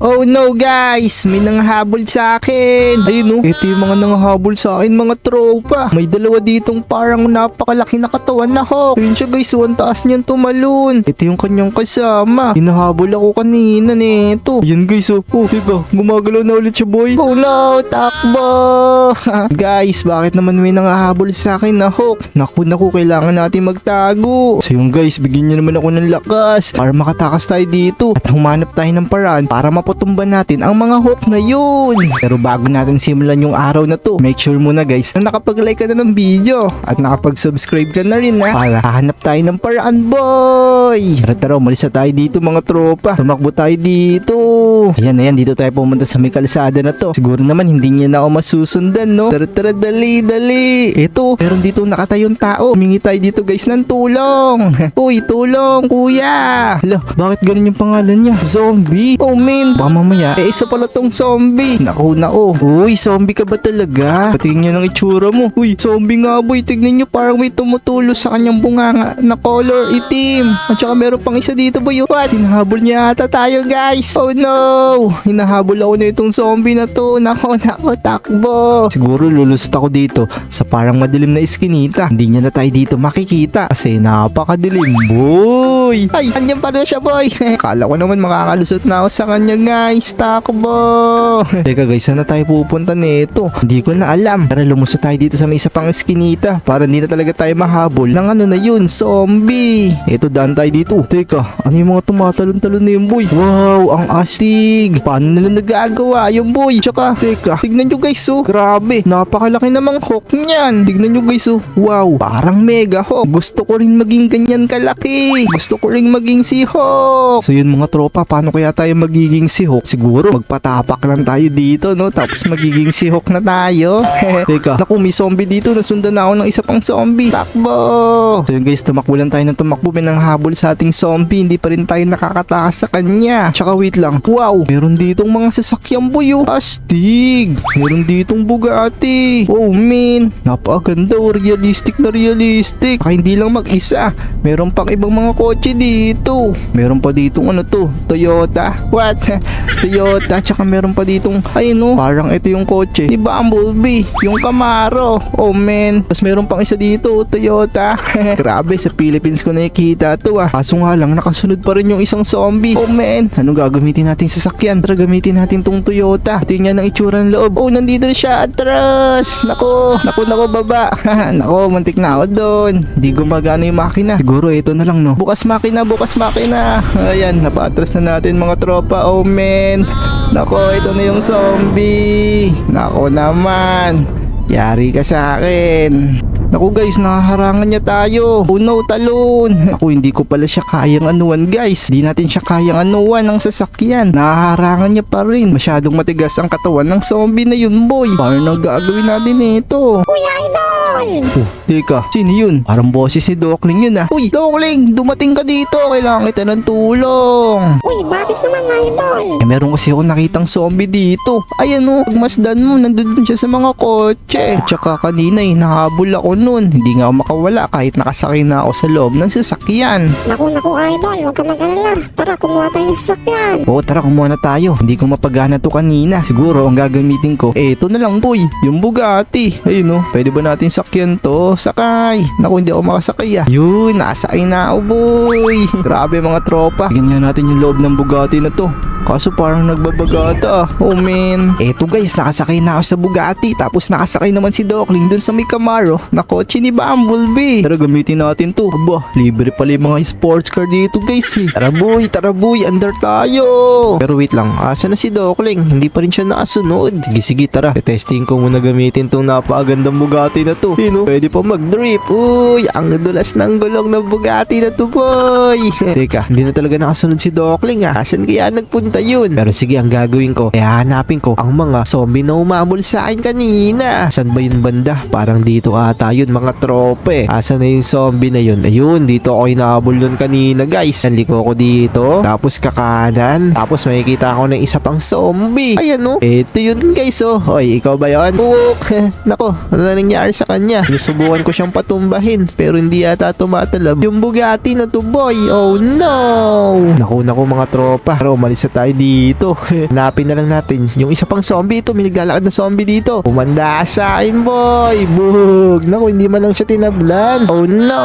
Oh no guys, may nanghahabol sa akin. Ayun oh, ito yung mga nanghahabol sa akin mga tropa. May dalawa ditong parang napakalaki na katawan na hawk. Ayun siya guys, oh, ang taas niyang tumalon. Ito yung kanyang kasama. Hinahabol ako kanina nito. Ayun guys, oh, oh teka, gumagalaw na ulit siya boy. Oh no, takbo. guys, bakit naman may nanghahabol sa akin na hawk? Naku, naku, kailangan natin magtago. So yung guys, bigyan niyo naman ako ng lakas para makatakas tayo dito at humanap tayo ng paraan para maputumban natin ang mga hook na yun. Pero bago natin simulan yung araw na to, make sure muna guys na nakapag-like ka na ng video at nakapag-subscribe ka na rin ha para hahanap tayo ng paraan boy. Tara tara, umalis na tayo dito mga tropa. Tumakbo tayo dito. Ayan ayan, dito tayo pumunta sa may kalsada na to. Siguro naman hindi niya na ako masusundan no. Tara tara, dali dali. Ito, meron dito nakatayong tao. Humingi tayo dito guys ng tulong. Uy, tulong kuya. Hala, bakit ganun yung pangalan niya? Zombie. Oh man, baka mamaya, eh isa pala tong zombie. Naku na oh. Uy, zombie ka ba talaga? Patingin niyo ng itsura mo. Uy, zombie nga boy. Tignan niyo parang may tumutulo sa kanyang bunganga na color itim. At saka meron pang isa dito boy. What? Hinahabol niya ata tayo guys. Oh no. Hinahabol ako na itong zombie na to. Nako, nako, takbo. Siguro lulusot ako dito sa parang madilim na iskinita. Hindi niya na tayo dito makikita kasi napakadilim boy. Ay, andyan pa rin siya boy. Kala ko naman makakalusot na ako sa kanya guys. Takbo. Teka guys, saan na tayo pupunta nito? Hindi ko na alam. Tara lumusot tayo dito sa may isa pang iskinita para hindi na talaga tayo mahabol ng ano na yun, zombie. Ito daan tayo dito. Teka, ano yung mga tumatalon-talon na yun boy? Wow, ang astig. Paano nila nagagawa yung boy? Tsaka, teka, tignan nyo guys oh. Grabe, napakalaki namang hook niyan. Tignan nyo guys oh. Wow, parang mega hook. Gusto ko rin maging ganyan kalaki. Gusto ko rin maging si Hawk. So yun mga tropa, paano kaya tayo magiging si Hawk? Siguro magpatapak lang tayo dito no, tapos magiging si Hawk na tayo. Teka, naku may zombie dito, nasundan na ako ng isa pang zombie. Takbo! So yun guys, tumakbo lang tayo ng tumakbo, may nang habol sa ating zombie, hindi pa rin tayo nakakatakas sa kanya. Tsaka wait lang, wow, meron ditong mga sasakyan boy. Astig! Meron ditong Bugatti. Oh man, napakaganda oh, realistic na realistic. Saka hindi lang mag-isa, meron pang ibang mga kotse dito. Meron pa ditong ano to, Toyota. What? Toyota, tsaka meron pa ditong, ayun oh, parang ito yung kotse. Di Bumblebee, yung Camaro. Oh man, tapos meron pang isa dito, Toyota. Grabe, sa Philippines ko nakikita to ah. Kaso nga lang, nakasunod pa rin yung isang zombie. Oh man, anong gagamitin natin sa sasakyan? Tara, gamitin natin tong Toyota. Tingnan ng itsura ng loob. Oh, nandito na siya, atras. Nako, nako, nako, baba. nako, mantik na ako doon. Di gumagana yung makina. Siguro ito na lang no. Bukas makina, bukas makina. Ayan, napaatras na natin mga tropa. Oh man. Nako, ito na yung zombie. Nako naman. Yari ka sa akin. Naku guys, nakaharangan niya tayo. Oh no, talon. Ako hindi ko pala siya kayang anuan guys. Di natin siya kayang anuan ng sasakyan. Nakaharangan niya pa rin. Masyadong matigas ang katawan ng zombie na yun boy. Paano gagawin natin ito? Kuya Idol! Oh, teka, sino yun? Parang boses ni Dokling yun ah. Uy, Dokling, dumating ka dito. Kailangan kita ng tulong. Uy, bakit naman Idol? Eh, meron kasi ako nakitang zombie dito. Ayan o, pagmasdan mo, nandun siya sa mga kotse. At saka kanina eh, nahabol ako nun. Hindi nga ako makawala kahit nakasakay na ako sa loob ng sasakyan. Naku, naku Idol, huwag ka mag-alala. Tara, kumuha tayo ng sasakyan. Oo, tara, kumuha na tayo. Hindi ko mapagana to kanina. Siguro, ang gagamitin ko, eh, ito na lang boy. Yung Bugatti. Ayun o, pwede ba natin sakyan to? Sakay. Naku, hindi ako makasakay ah. Yun, nasakay na ako boy. Grabe mga tropa. Nga natin yung loob ng Bugatti na to. Kaso parang nagbabagata. Oh man. Eto guys, nakasakay na ako sa Bugatti. Tapos nakasakay naman si Dokling dun sa may Camaro na kotse ni Bumblebee. Tara gamitin natin to. Aba, libre pala yung mga sports car dito guys eh. Tara boy, tara boy, under tayo. Pero wait lang, asa na si Dokling? Hindi pa rin siya nakasunod. Sige sige tara, testing ko muna gamitin tong napakagandang Bugatti na to. Yun oh, pwede pa mag-drip. Uy, ang dulas ng gulong ng Bugatti na to boy. Teka, hindi na talaga nakasunod si Dokling ah. Asan kaya nagpunta yun? Pero sige, ang gagawin ko, eh hanapin ko ang mga zombie na umamol sa akin kanina. Saan ba yun banda? Parang dito ata yun mga trope. Asan na yung zombie na yun? Ayun, dito ako inahabol nun kanina guys. Naliko ko dito. Tapos kakanan. Tapos makikita ako ng isa pang zombie. Ayan oh. Ito yun guys oh. Hoy, ikaw ba yun? Puk. Nako, ano na nangyari sa kanya? Sinusubukan ko siyang patumbahin pero hindi yata tumatalab. Yung Bugatti na to boy. Oh no! Naku naku mga tropa. Pero umalis na tayo dito. Hanapin na lang natin. Yung isa pang zombie ito. May naglalakad na zombie dito. Umanda sa akin boy. Bug. Naku hindi man lang siya tinablan. Oh no!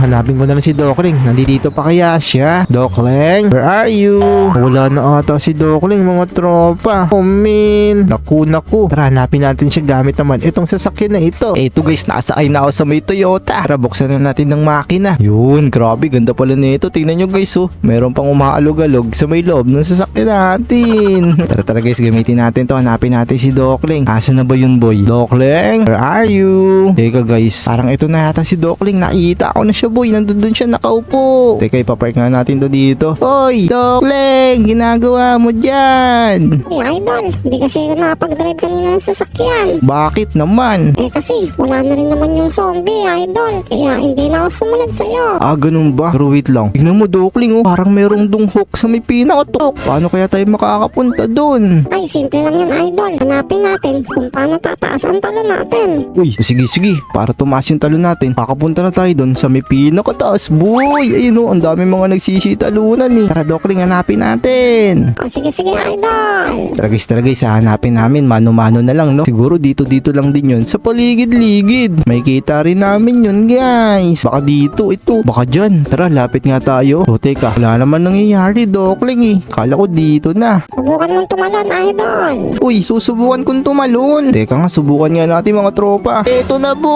Hanapin ko na lang si Dokling. Nandito pa kaya siya? Dokling? Where are you? Wala na ata si Dokling mga tropa. Oh man. Naku naku. Tara hanapin natin siya gamit naman itong sasakyan na ito. Eh ito guys nakasakay na ako sa may Toyota. Tara buksan na natin ng makina. Yun grabe ganda pala nito. Tingnan nyo guys oh. Meron pang umaalog-alog sa may loob ng sasakyan natin. tara tara guys gamitin natin to. Hanapin natin si Dokling. Asa na ba yun boy? Dokling? Where are you? Teka guys. Parang ito na yata si Dokling. Nakita ko na siya boy. Nandun dun siya nakaupo. Teka ipapark nga natin to dito. Hoy! Dokling! Ginagawa mo dyan? Eh, idol, hindi kasi nakapag-drive kanina ng sasakyan. Bakit naman? Eh kasi, wala na rin naman yung zombie, idol. Kaya hindi na ako sumunod sa'yo. Ah, ganun ba? Pero wait lang. Tignan mo, Dokling, oh. Parang merong dunghok sa may pinakatok. Paano kaya tayo makakapunta doon? Ay, simple lang yan, idol. Hanapin natin kung paano tataas ang talo natin. Uy, sige, sige. Para tumaas yung talo natin, kakapunta na tayo doon sa may pinakataas. Boy, ayun oh, ang dami mga nagsisitalunan eh. Tara, Dokling, hanapin natin. O sige, sige, idol. Tara guys, tara guys, namin. Mano-mano na lang, no? Siguro dito-dito lang din yun. Sa paligid-ligid. May kita rin namin yun, guys. Baka dito, ito. Baka dyan. Tara, lapit nga tayo. O, teka. Wala naman nangyayari, Dokling eh. Kala ko dito na. Subukan mong tumalon, idol. Uy, susubukan kong tumalon. Teka nga, subukan nga natin mga tropa. Eto na, boy!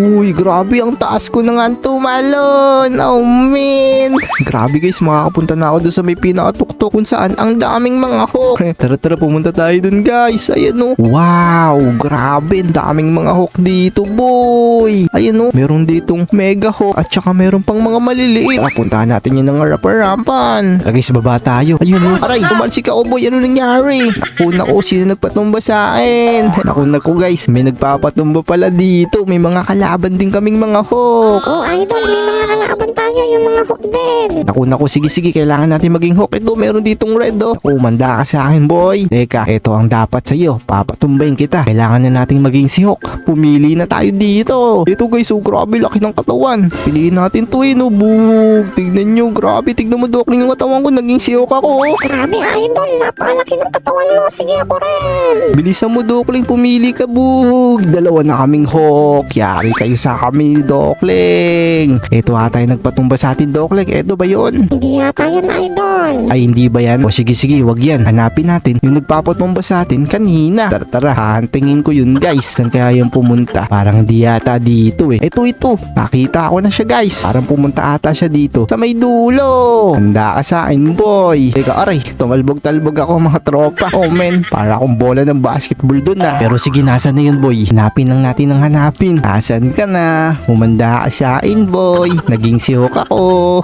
Uy, grabe ang taas ko na nga tumalon. Oh, man. Grabe guys, makakapunta na ako doon sa may pinakatuktok kung saan ang daming mga hook. tara, tara, pumunta tayo doon guys. Ayan o. Wow, grabe. Ang daming mga hook dito, boy. Ayan o. Meron ditong mega hook at saka meron pang mga maliliit. Tara, puntahan natin yun ng rapper-rampan. Tara guys, baba tayo. Ayun o. Aray, tumalsik ako, boy. Ano nangyari? Naku, naku, sino nagpatumba sa akin? Naku, naku guys, may nagpapatumba pala dito. May mga kalaban din kaming mga hook. Oh, idol, may mga kalaban tayo, yung mga hook din. Naku, naku, sige, sige, kailangan natin maging hook. Ito, meron ditong red, oh. Naku, manda ka sa akin, boy. Teka, ito ang dapat sa'yo. Papatumbayin kita. Kailangan na nating maging si Hook. Pumili na tayo dito. Ito, guys, oh, grabe, laki ng katawan. Piliin natin to, eh, no, bug. Tignan nyo, grabe, tignan mo, Dokling, yung katawan ko, naging si Hook ako. oh. Grabe, idol, napakalaki ng katawan mo. Sige, ako rin. Bilisan mo, Dokling, pumili ka, bug. Dalawa na kaming Hook. Yari kayo sa kami, Dokling. Ito ata yung nagpatumba sa atin, Dokling. Ito ba yon? Hindi yata yun, idol. Ay hindi ba yan? O sige sige wag yan. Hanapin natin yung nagpapatumba sa atin kanina. Tara tara hahantingin ko yun guys. Saan kaya yung pumunta? Parang di yata dito eh. Ito ito. Nakita ko na siya guys. Parang pumunta ata siya dito. Sa may dulo. Handa ka sa akin boy. Teka aray. Tumalbog-talbog ako mga tropa. Oh men. Para akong bola ng basketball dun ah. Pero sige nasa na yun boy? Hanapin lang natin ang hanapin. Asan ka na? Humanda ka sa akin boy. Naging sihok ako.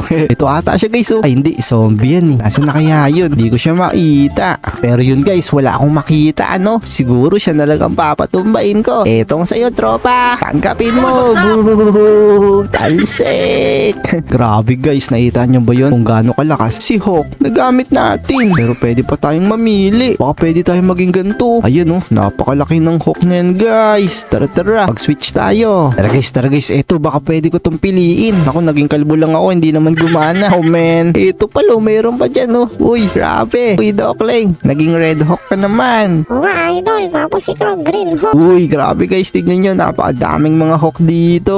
Ito ata siya guys oh. Ay hindi zombie yan eh. Nasaan na kaya yun? Hindi ko siya makita. Pero yun guys wala akong makita ano? Siguro siya na lang ang papatumbain ko. Etong sa'yo tropa. Tanggapin mo. Talsik. Grabe guys nakita nyo ba yun? Kung gaano kalakas si Hawk Nagamit natin. Pero pwede pa tayong mamili. Baka pwede tayong maging ganito. Ayan oh Napakalaki ng Hawk na yan guys. Tara tara. Mag-switch tayo. Tara guys tara guys. Eto baka pwede ko tong piliin. Ako naging kalbo lang ako Hindi naman gumana Oh man Ito pala Meron pa dyan oh Uy grabe Uy Dokling Naging red hawk ka naman nga, idol. Tapos ikaw, green hook. Uy, grabe guys, tignan nyo, napakadaming mga hawk dito.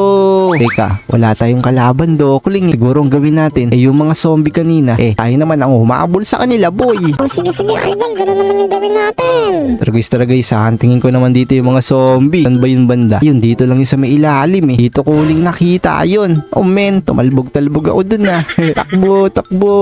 Teka, wala tayong kalaban, Dokling. Siguro ang gawin natin, eh yung mga zombie kanina, eh tayo naman ang humabol sa kanila, boy. O sige, sige, idol. Ganun naman yung gawin natin. Pero guys, tara guys, ha, tingin ko naman dito yung mga zombie. Saan ba yung banda? Yun, dito lang yung sa may ilalim eh. Dito ko huling nakita yun. Oh men, tumalbog-talbog ako dun ah. takbo, takbo.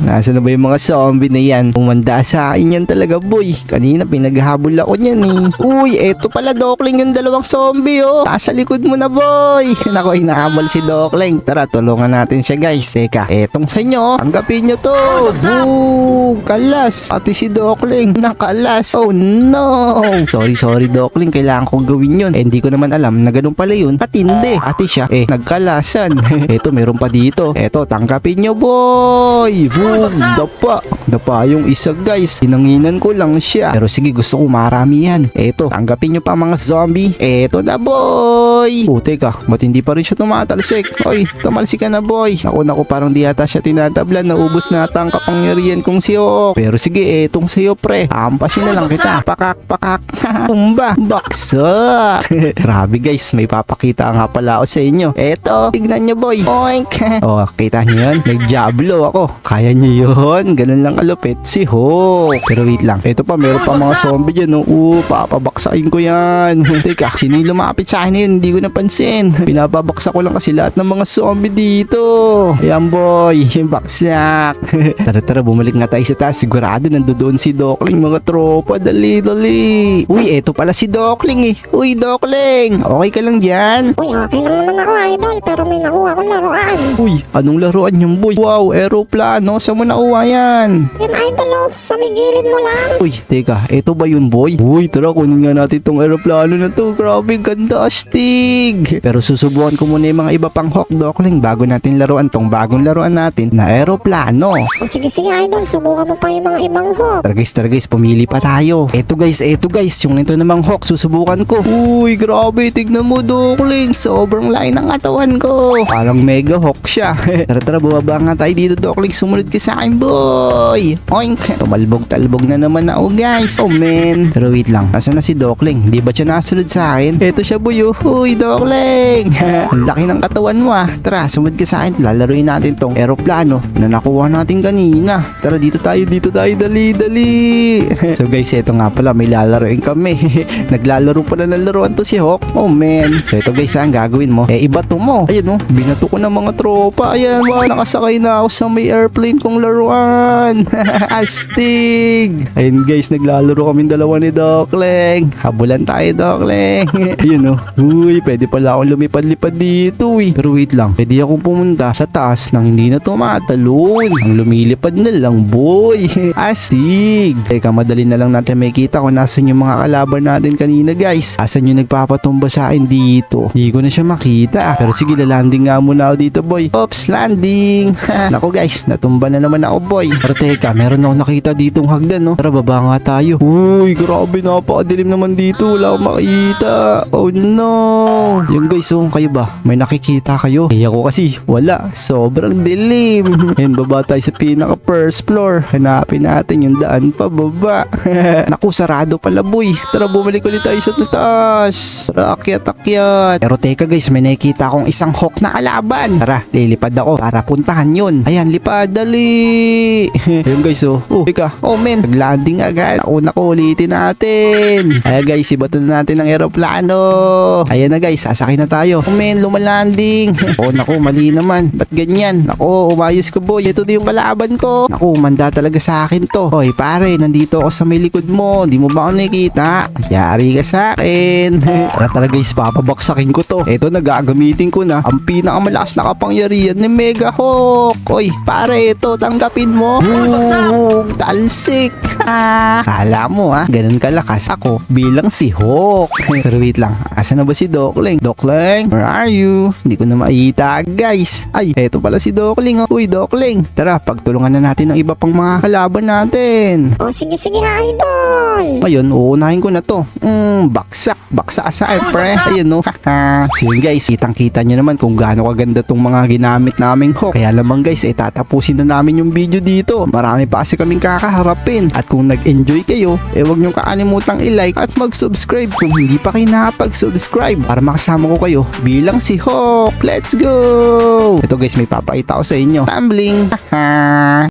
Nasaan na ba yung mga zombie na yan? Umanda sa akin yan talaga, boy. Kanina pinaghabol ako niyan eh. Uy, eto pala Dokling yung dalawang zombie oh. Nasa likod mo na, boy. Nako, hinahabol si Dokling. Tara, tulungan natin siya guys. Teka, etong sa inyo. Tanggapin nyo to. Boo! Kalas. Ate si Dokling. Nakalas. Oh no. Sorry, sorry Dokling. Kailangan kong gawin yun. Eh, hindi ko naman alam na ganun pala yun. Patindi. Ate siya, eh, nagkalasan. Eto, meron pa dito. Eto, tanggapin nyo boy. Boom, dapa. Dapa yung isa guys. Hinanginan ko lang siya. Pero sige, gusto ko marami yan. Eto, tanggapin nyo pa mga zombie. Eto na boy. Oh, teka, ba't hindi pa rin siya tumatalsik? Oy, tumalsik ka na boy. Ako nako parang di ata siya tinatablan. Naubos na ata ang kapangyarihan kong si Hawk. Pero sige, etong sa'yo pre. Hampasin na lang kita. Pakak, pakak. Tumba. Baksa. Grabe guys, may papakita nga pala ako sa inyo. Eto, tignan nyo boy. Oink. oh, kita nyo yun? Nag-jablo ako. Kaya nyo yun. Ganun lang kalupit si Hawk. Pero wait lang. Ito pa, meron pa mga zombie dyan. Oh. Papabaksain ko yan. Teka, sino yung lumapit sa akin yun? Hindi ko napansin. Pinapabaksak ko lang kasi lahat ng mga zombie dito. Ayan boy, yung baksak. tara tara, bumalik nga tayo sa taas. Sigurado nandoon si Dokling mga tropa. Dali, dali. Uy, eto pala si Dokling eh. Uy, Dokling. Okay ka lang dyan? Uy, okay lang naman ako, idol. Pero may nakuha akong laruan. Uy, anong laruan yung boy? Wow, aeroplano. Saan mo nakuha yan? Yan, idol, oh. Sa may gilid mo lang. Uy, teka, eto ba yun boy? Uy, tara kunin nga natin tong aeroplano na to. Grabe, ganda, astig. Pero susubukan ko muna yung mga iba pang hawk dokling bago natin laruan tong bagong laruan natin na aeroplano. O sige, sige, idol. Subukan mo pa yung mga ibang hook. Tara guys, tara guys, pumili pa tayo. Eto guys, eto guys, yung nito namang hawk, susubukan ko. Uy, grabe, tignan mo dokling. Sobrang laki ng katawan ko. Parang mega hawk siya. tara tara, bumaba nga tayo dito dokling. Sumunod ka sa akin, boy. Oink. Tumalbog-talbog na naman ako guys. Oh man. Pero wait lang, nasa na si Dokling? Di ba siya nasunod sa akin? Eto siya boy. oh. Uy, Dokling. Ang laki ng katawan mo ah. Tara, sumunod ka sa akin. Lalaroin natin tong aeroplano na nakuha natin kanina. Tara, dito tayo, dito tayo. Dali, dali. so guys, eto nga pala, may lalaroin kami. Naglalaro pala ng laruan to si Hawk. Oh man. So ito guys, ah, ang gagawin mo? Eh, ibato mo. Ayun oh, binato ko ng mga tropa. Ayan, mga nakasakay na ako sa may airplane kong laruan. Astig. Ayun guys, naglalaro kami dalawa ni Dokling. Habulan tayo, Dokling. Ayun oh. Uy, pwede pala akong lumipad-lipad dito eh. Pero wait lang, pwede akong pumunta sa taas nang hindi na tumatalon. Ang lumilipad na lang, boy. Astig. Teka, madali na lang natin may kita kung nasan yung mga kalaban natin kanina, guys. Asan yung nagpapatumba sa akin dito? Hindi ko na siya makita. Pero sige, lalanding nga muna ako dito, boy. Oops, landing. Nako, guys, natumba na naman ako, boy. Pero teka, meron ako nakita ditong hagdan, no? Tara, baba nga tayo. Uy, grabe, napakadilim naman dito. Wala akong makita. Oh, no. Yung guys, oh, kayo ba? May nakikita kayo? Eh, ako kasi, wala. Sobrang dilim. Yan, baba tayo sa pinaka first floor. Hanapin natin yung daan pa baba. Naku, sarado pala boy. Tara, bumalik ulit tayo sa taas. Tara, akyat, akyat. Pero teka guys, may nakikita akong isang hawk na kalaban. Tara, lilipad ako para puntahan yun. Ayan, lipad, dali. Ayun guys, oh. Oh, teka. Oh men, nag-landing agad. Ako na ko, ulitin natin. Ayan guys, ibato na natin ang aeroplano. Ayan na guys, sasakay na tayo. Oh men, lumalanding. oh, naku, mali naman. Ba't ganyan? Naku, umayos ko boy. Ito na yung kalaban ko. Naku, manda talaga sa akin to. Hoy, pare, nandito ako sa may likod mo. Di mo ba ako nakikita? Yari ka sa akin. Tara tara guys, papabaksakin ko to. Ito, nagagamitin ko na ang pinakamalakas na kapangyarihan ni Mega Hawk. Hoy, pare, ito, tanggapin mo. Hug, talsik. Kala mo ha, ganun kalakas ako bilang si Hawk. Pero wait lang, asa na ba si Dokling? Dokling, where are you? Hindi ko na makita guys. Ay, eto pala si Dokling. oh. Uy, Dokling. Tara, pagtulungan na natin ng iba pang mga kalaban natin. O sige, sige, idol. Ngayon, uunahin ko na to. Mm, baksak. Baksak sa pre. Ayun no. so yun guys, kitang kita nyo naman kung gaano kaganda tong mga ginamit naming hook. Kaya lamang guys, eh tatapusin na namin yung video dito. Marami pa kasi kaming kakaharapin. At kung nag-enjoy kayo, eh wag nyo kakalimutang i-like at mag-subscribe kung hindi pa kayo nakapag-subscribe para makasama ko kayo bilang si Hawk. Let's go! Ito guys, may papakita ko sa inyo. Tumbling!